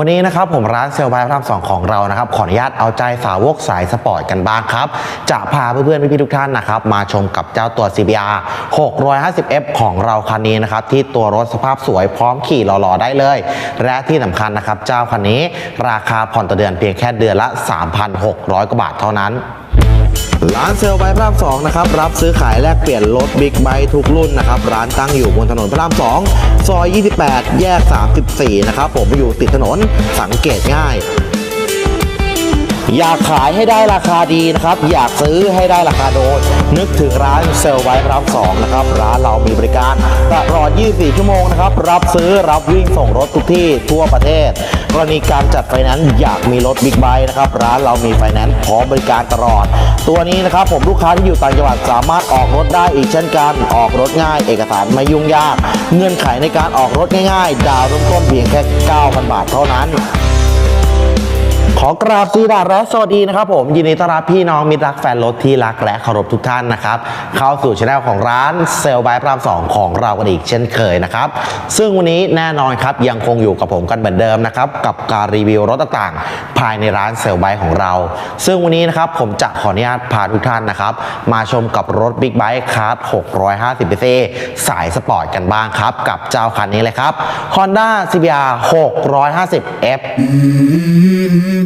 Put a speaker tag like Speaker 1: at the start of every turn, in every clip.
Speaker 1: วันนี้นะครับผมร้านเซลล์ไบพระรามสองของเรานะครับขออนุญาตเอาใจสาวกสายสปอร์ตกันบ้างครับ จะพาเพื่อนๆพี่ๆทุกท่านนะครับมาชมกับเจ้าตัว CBR 650F ของเราคันนี้นะครับที่ตัวรถสภาพสวยพร้อมขี่หล่อๆได้เลย และที่สำคัญนะครับเจ้าคันนี้ ราคาผ่อนต่อเดือนเพียงแค่เดือนละ 3,600กว่าบาทเท่านั้น ร้านเซลล์ใบพระรามสองนะครับรับซื้อขายแลกเปลี่ยนรถบิ๊กไบค์ทุกรุ่นนะครับร้านตั้งอยู่บนถนนพระรามสองซอย 28 แยก 34 นะครับผมอยู่ติดถนนสังเกตง่าย อยากขายให้ได้ราคาดีนะครับ อยากซื้อให้ได้ราคาโดน นึกถึงร้านเซลไบค์พระรามสองนะครับ ร้านเรามีบริการตลอด 24 ชั่วโมงนะครับ รับซื้อรับวิ่งส่งรถทุกที่ทั่วประเทศ กรณีการจัดไฟแนนซ์อยากมีรถบิ๊กไบค์นะครับ ร้านเรามีไฟแนนซ์พร้อมบริการตลอด ตัวนี้นะครับผมลูกค้าที่อยู่ต่างจังหวัดสามารถออกรถได้อีกเช่นกันออกรถง่าย เอกสารไม่ยุ่งยาก เงื่อนไขในการออกรถง่าย ๆ ดาวน์เริ่มต้นเพียงแค่ 9,000 บาทเท่านั้น ขอกราบสวัสดีและสวัสดีนะครับผมยินดีต้อนรับพี่น้องมิตรรักแฟนรถที่รักและเคารพทุกท่านนะครับเข้าสู่ช anel ของร้านเซลล์บายพระรามสองของเรากันอีกเช่นเคยนะครับซึ่งวันนี้แน่นอนครับยังคงอยู่กับผมกันเหมือนเดิมนะครับกับการรีวิวรถต่างๆ ภายในร้านเซลล์บายของเรา ซึ่งวันนี้นะครับผมจะขออนุญาตพาทุกท่านนะครับมาชมกับรถบิ๊กไบค์คาร์ด650 cc สายสปอร์ตกันบ้างครับกับเจ้าคันนี้เลยครับ Honda CBR 650F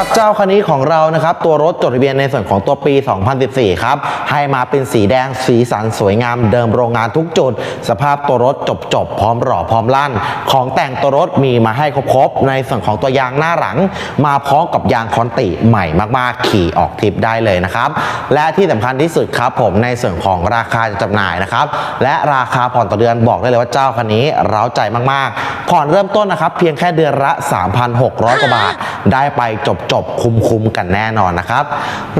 Speaker 1: รับเจ้าคันนี้ของเรานะครับ ตัวรถจดทะเบียนในส่วนของตัวปี 2014 ครับ ให้มาเป็นสีแดงสีสันสวยงามเดิมโรงงานทุกจุด สภาพตัวรถจบจบๆพร้อมหล่อพร้อมลั่น ของแต่งตัวรถมีมาให้ครบๆในส่วนของตัวยางหน้าหลัง มาพร้อมกับยางคอนติใหม่มากๆ ขี่ออกทริปได้เลยนะครับ และที่สำคัญที่สุดครับผมในส่วนของราคาจำหน่ายนะครับ และราคาผ่อนต่อเดือนบอกได้เลยว่าเจ้าคันนี้เร้าใจมากๆ ผ่อนเริ่มต้นนะครับ เพียงแค่เดือนละ 3,600กว่าบาทได้ไปจบจบคุ้มๆกันแน่นอนนะครับ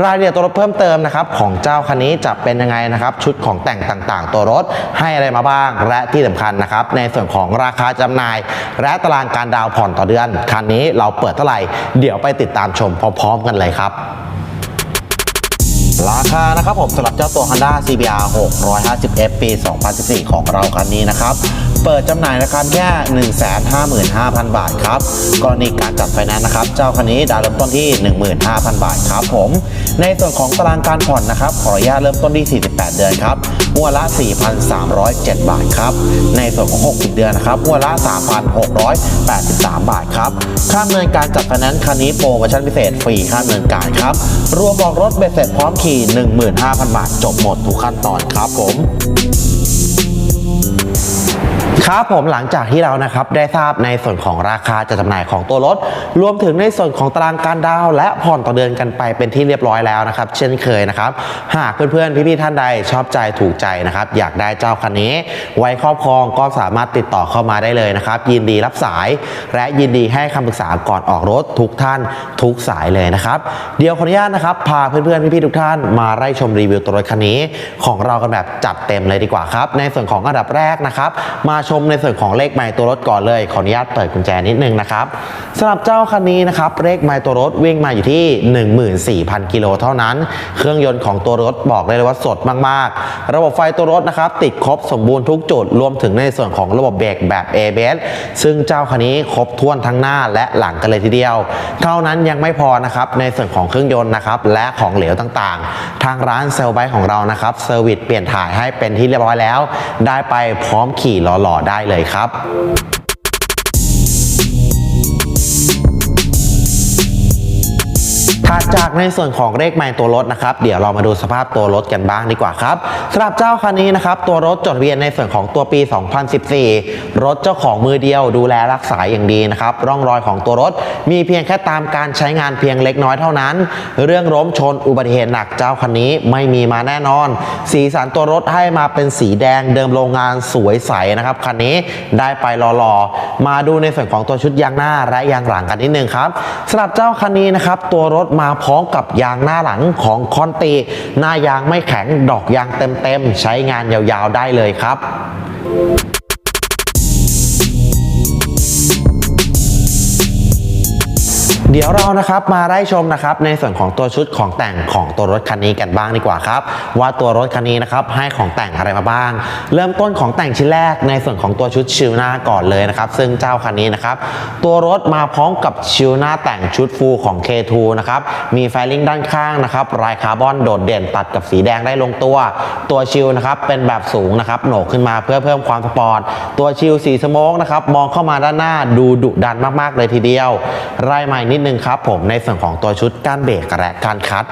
Speaker 1: รายละเอียดตัวรถเพิ่มเติมนะครับของเจ้าคันนี้จะเป็นยังไงนะครับ ชุดของแต่งต่างๆ ตัวรถให้อะไรมาบ้าง และที่สำคัญนะครับ ในส่วนของราคาจำหน่าย และตารางการดาวน์ผ่อนต่อเดือน คันนี้เราเปิดเท่าไหร่ เดี๋ยวไปติดตามชมพร้อมๆ กันเลยครับราคานะครับผมสำหรับเจ้าตัว Honda CBR 650F ปี 2014 ของเราคันนี้นะครับ เปิดจำหน่ายนะครับแค่ 155,000 บาทครับกรณีการจัดไฟแนนซ์นะครับ เจ้าคันนี้ดาวน์เริ่มต้นที่ 15,000 บาทครับผม ในส่วนของตารางการผ่อนนะครับขออนุญาตเริ่มต้นที่ 48 เดือนครับงวละ 4,307 บาทครับ ในส่วนของ 60 เดือนนะครับงวละ 3,683 บาทครับ ค่าเงินการจัดไฟแนนซ์คันนี้โปรโมชั่นพิเศษฟรีค่าเงินการครับ รวมออกรถเบ็ดเสร็จพร้อมขี่ 15,000 บาท จบหมดทุกขั้นตอนครับผม ครับผมหลังจากที่เรานะครับได้ทราบในส่วนของราคาจัดจำหน่ายของตัวรถ รวมถึงในส่วนของตารางการดาว และผ่อนต่อเดือนกันไปเป็นที่เรียบร้อยแล้วนะครับ เช่นเคยนะครับ หากเพื่อนๆ พี่ๆท่านใดชอบใจถูกใจนะครับ อยากได้เจ้าคันนี้ ไว้ครอบครองก็สามารถติดต่อเข้ามาได้เลยนะครับ ยินดีรับสาย และยินดีให้คำปรึกษาก่อนออกรถทุกท่านทุกสายเลยนะครับ เดี๋ยวขออนุญาตนะครับพาเพื่อนๆพี่ๆทุกท่านมาไล่ชมรีวิวตัวรถคันนี้ ของเรากันแบบจัดเต็มเลยดีกว่าครับ ในส่วนของอันดับแรกนะครับ มาชมมในส่วนของเลขไมล์ตัวรถก่อนเลย ขออนุญาตเปิดกุญแจนิดนึงนะครับสำหรับเจ้าคันนี้นะครับเลขไมล์ตัวรถวิ่งมาอยู่ที่ 14,000 กิโลเท่านั้น เครื่องยนต์ของตัวรถบอกได้เลยว่าสดมาก ๆ ระบบไฟตัวรถนะครับติดครบสมบูรณ์ทุกจุดรวมถึงในส่วนของระบบเบรกแบบ ABS ซึ่งเจ้าคันนี้ครบถ้วนทั้งหน้าและหลังกันเลยทีเดียว เท่านั้นยังไม่พอนะครับในส่วนของเครื่องยนต์นะครับและของเหลวต่างๆ ทางร้านเซลไบของเรานะครับเซอร์วิสเปลี่ยนถ่ายให้เป็นที่เรียบร้อยแล้ว ได้ไปพร้อมขี่หล่อๆได้เลยครับ ถัดจากในส่วนของเลขไมล์ตัวรถนะครับ เดี๋ยวเรามาดูสภาพตัวรถกันบ้างดีกว่าครับสำหรับเจ้าคันนี้นะครับ ตัวรถจดทะเบียนในส่วนของตัวปี 2014 รถเจ้าของมือเดียวดูแลรักษาอย่างดีนะครับ ร่องรอยของตัวรถมีเพียงแค่ตามการใช้งานเพียงเล็กน้อยเท่านั้น เรื่องล้มชนอุบัติเหตุหนักเจ้าคันนี้ไม่มีมาแน่นอน สีสันตัวรถให้มาเป็นสีแดงเดิมโรงงานสวยใสนะครับคันนี้ได้ไปหล่อๆมาดูในส่วนของตัวชุดยางหน้าและยางหลังกันนิดนึงครับสำหรับเจ้าคันนี้นะครับตัวรถมาพร้อมกับยางหน้าหลังของคอนตีหน้ายางไม่แข็งดอกยางเต็มๆ ใช้งานยาวๆได้เลยครับ เดี๋ยวเรานะครับมาได้ชมนะครับในส่วนของตัวชุดของแต่งของตัวรถคันนี้กันบ้างดีกว่าครับ ว่าตัวรถคันนี้นะครับให้ของแต่งอะไรมาบ้าง เริ่มต้นของแต่งชิ้นแรกในส่วนของตัวชุดชิวหน้าก่อนเลยนะครับ ซึ่งเจ้าคันนี้นะครับตัวรถมาพร้อมกับชิวหน้าแต่งชุดฟูของ K2 นะครับมีไฟลิงด้านข้างนะครับลายคาร์บอนโดดเด่นตัดกับสีแดงได้ลงตัว ตัวชิลนะครับเป็นแบบสูงนะครับโหนกขึ้นมาเพื่อเพิ่มความสปอร์ตตัวชิลสีสโมกนะครับมองเข้ามาด้านหน้าดูดุดันมากๆเลยทีเดียวไล่ใหม่นิดนึงครับผมในส่วนของตัวชุดก้านเบรกและการคัด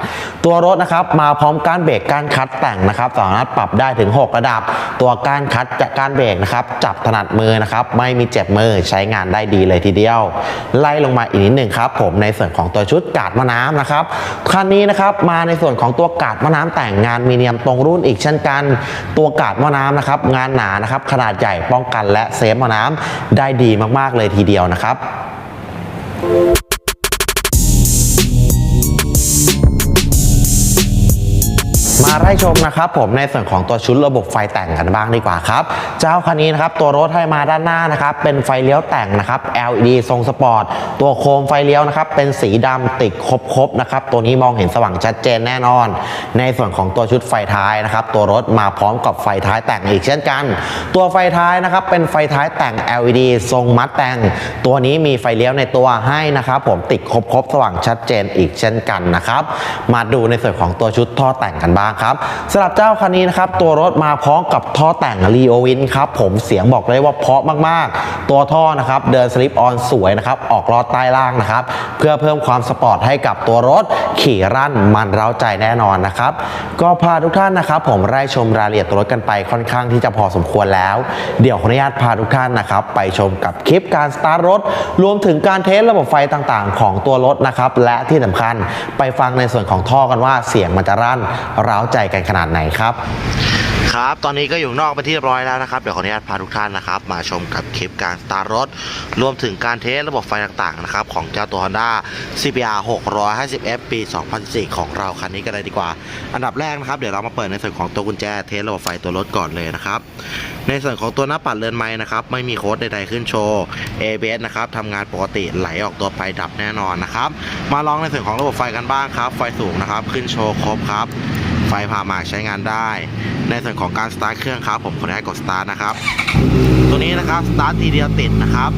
Speaker 1: ตัวรถนะครับมาพร้อมก้านเบรกก้านคัดแต่งนะครับ สามารถปรับได้ถึง 6 ระดับ ตัวก้านคัดกับก้านเบรกนะครับจับถนัดมือนะครับไม่มีเจ็บมือใช้งานได้ดีเลยทีเดียว ไล่ลงมาอีกนิดหนึ่งครับผมในส่วนของตัวชุดกาดมะน้ำนะครับคันนี้นะครับมาในส่วนของตัวกาดมะน้ำแต่งงานมีเนียมตรงรุ่นอีกเช่นกัน ตัวกาดมะน้ำนะครับงานหนานะครับขนาดใหญ่ป้องกันและเซฟมะน้ำได้ดีมากๆเลยทีเดียวนะครับ มาไล่ชมนะครับผมในส่วนของตัวชุดระบบไฟแต่งกันบ้างดีกว่าครับ เจ้าคันนี้นะครับตัวรถให้มาด้านหน้านะครับเป็นไฟเลี้ยวแต่งนะครับ LED ทรงสปอร์ตตัวโคมไฟเลี้ยวนะครับเป็นสีดำติดครบๆนะครับตัวนี้มองเห็นสว่างชัดเจนแน่นอน ในส่วนของตัวชุดไฟท้ายนะครับตัวรถมาพร้อมกับไฟท้ายแต่งอีกเช่นกัน ตัวไฟท้ายนะครับเป็นไฟท้ายแต่ง LED ทรงมัดแต่ง ตัวนี้มีไฟเลี้ยวในตัวให้นะครับผมติดครบๆสว่างชัดเจนอีกเช่นกันนะครับมาดูในส่วนของตัวชุดท่อแต่งกันบ้างครับสำหรับเจ้าคันนี้นะครับตัวรถมาพร้อมกับท่อแต่ง r ีโอวินครับผมเสียงบอกเลยว่าเพาะมากๆ ตัวท่อนะครับเดินสลิปออนสวยนะครับออกลอดใต้ล่างนะครับเพื่อเพิ่มความสปอร์ตให้กับตัวรถขี่รั่นมันเร้าใจแน่นอนนะครับก็พาทุกท่านนะครับผมไล่ชมรายละเอียดตัวรถกันไปค่อนข้างที่จะพอสมควรแล้ว เดี๋ยวขออนุญาตพาทุกท่านนะครับไปชมกับคลิปการสตาร์ทรถ รวมถึงการเทสระบบไฟต่างๆ ของตัวรถนะครับและที่สำคัญไปฟังในส่วนของท่อกันว่าเสียงมันจะรั่นเราาใจกันขนาดไหนครับ ครับ ตอนนี้ก็อยู่นอกไปที่เรียบร้อยแล้วนะครับ เดี๋ยวขออนุญาตพาทุกท่านนะครับ มาชมกับคลิปการสตาร์ทรถ รวมถึงการเทสระบบไฟต่างๆนะครับ ของเจ้าตัว Honda CBR 650F ปี 2004 ของเราคันนี้กันเลยดีกว่า อันดับแรกนะครับ เดี๋ยวเรามาเปิดในส่วนของตัวกุญแจเทสระบบไฟตัวรถก่อนเลยนะครับ ในส่วนของตัวหน้าปัดเรือนไม้นะครับ ไม่มีโค้ดใดๆขึ้นโชว์ ABS นะครับทำงานปกติไหลออกตัวไปดับแน่นอนนะครับ มาลองในส่วนของระบบไฟกันบ้างครับ ไฟสูงนะครับ ขึ้นโชว์ครบครับ ไฟผ่าหมากใช้งานได้ ในส่วนของการสตาร์ทเครื่องครับผมขออนุญาตกดสตาร์ทนะครับ ตัวนี้นะครับสตาร์ททีเดียวติดนะครับ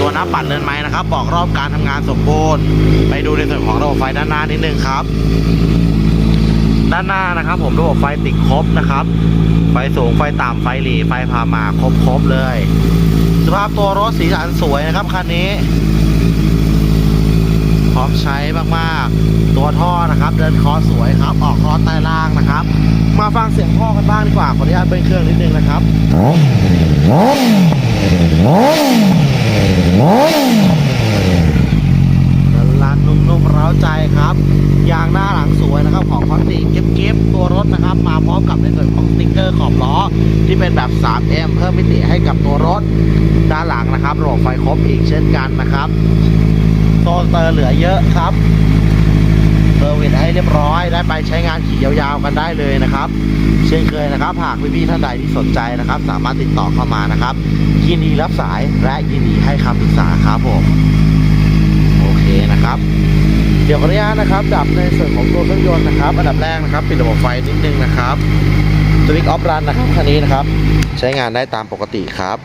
Speaker 1: ตัวหน้าปัดเรือนไม้นะครับ บอกรอบการทำงานสมบูรณ์ ไปดูในส่วนของระบบไฟด้านหน้านิดนึงครับ ด้านหน้านะครับ ผมระบบไฟติดครบนะครับ ไฟสูงไฟต่ำไฟหลีไฟพาหมากครบครบเลย สภาพตัวรถสีสันสวยนะครับคันนี้ พร้อมใช้มากๆ ตัวท่อนะครับ เดินคอสวยครับ ออกคอใต้ล่างนะครับ มาฟังเสียงท่อกันบ้างดีกว่าขออนุญาตเบิ้ลเครื่องนิดนึงนะครับลันนุ่มๆเร้าใจครับยางหน้าหลังสวยนะครับของคอนติเก็บๆตัวรถนะครับ มาพร้อมกับในส่วนของสติ๊กเกอร์ขอบล้อ ที่เป็นแบบ 3M เพิ่มมิติให้กับตัวรถด้านหลังนะครับระบบไฟครบอีกเช่นกันนะครับ โซนเตอร์เหลือเยอะครับเซอร์วิสให้เรียบร้อยได้ไปใช้งานขี่ยาวๆกันได้เลยนะครับ เช่นเคยนะครับหากพี่ๆท่านใดที่สนใจนะครับ สามารถติดต่อเข้ามานะครับยินดีรับสายและยินดีให้คำปรึกษาครับผมโอเคนะครับ เดี๋ยวขออนุญาตนะครับ ดับในส่วนของตัวเครื่องยนต์นะครับอันดับแรกนะครับปิดระบบไฟนิดนึงนะครับสวิตช์ออฟรันนะครับคันนี้นะครับ ใช้งานได้ตามปกติครับ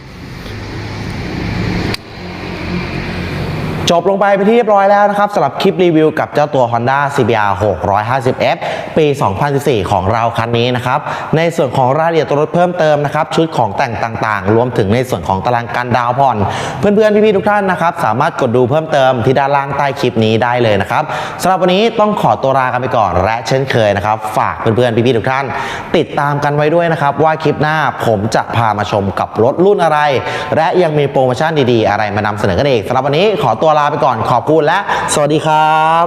Speaker 1: จบลงไปไปที่เรียบร้อยแล้วนะครับสำหรับคลิปรีวิวกับเจ้าตัว Honda CBR 650F ปี 2014 ของเราคันนี้นะครับในส่วนของรายละเอียดตัวรถเพิ่มเติมนะครับชุดของแต่งต่างๆ รวมถึงในส่วนของตารางการดาวน์ผ่อน เพื่อนๆ พี่ๆ ทุกท่านนะครับสามารถกดดูเพิ่มเติมที่ด้านล่างใต้คลิปนี้ได้เลยนะครับสำหรับวันนี้ต้องขอตัวลากันไปก่อนและเช่นเคยนะครับฝากเพื่อนๆ พี่ๆ ทุกท่าน ติดตามกันไว้ด้วยนะครับว่าคลิปหน้าผมจะพามาชมกับรถรุ่นอะไร และยังมีโปรโมชั่นดีๆ อะไรมานำเสนอกันอีกสำหรับวันนี้ขอตัวลาไปก่อนขอบคุณและ สวัสดีครับ